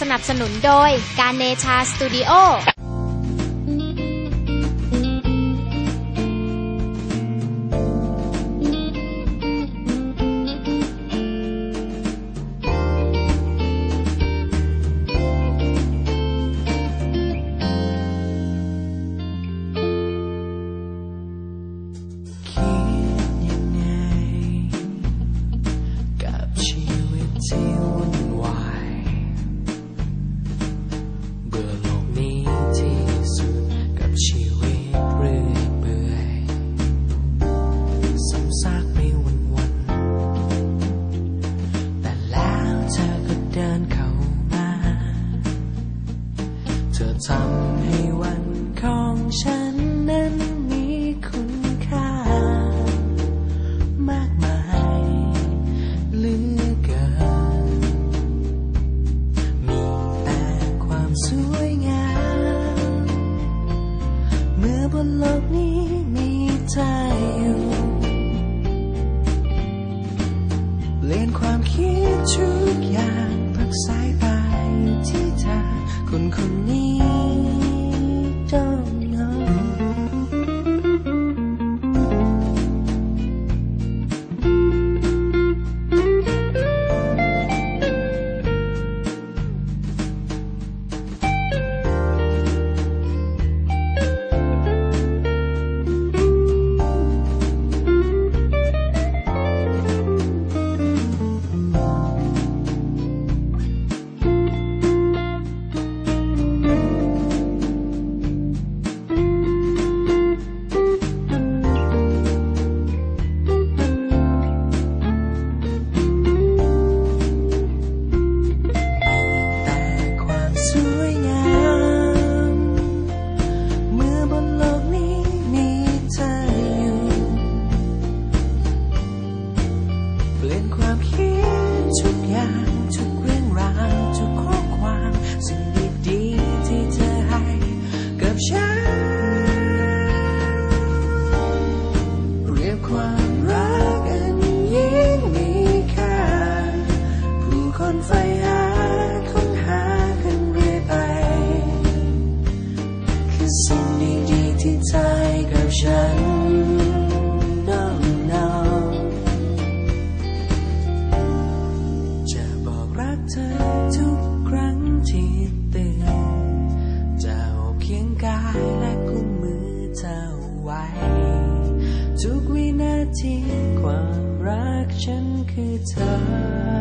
สนับสนุนโดยการเนชาสตูดิโอ โลกนี้มีเธออยู่ เปลี่ยนความคิดทุกอย่างพักสายตาที่เธอคุณคุณ ทุกอย่างทุก ฉันคือเธอ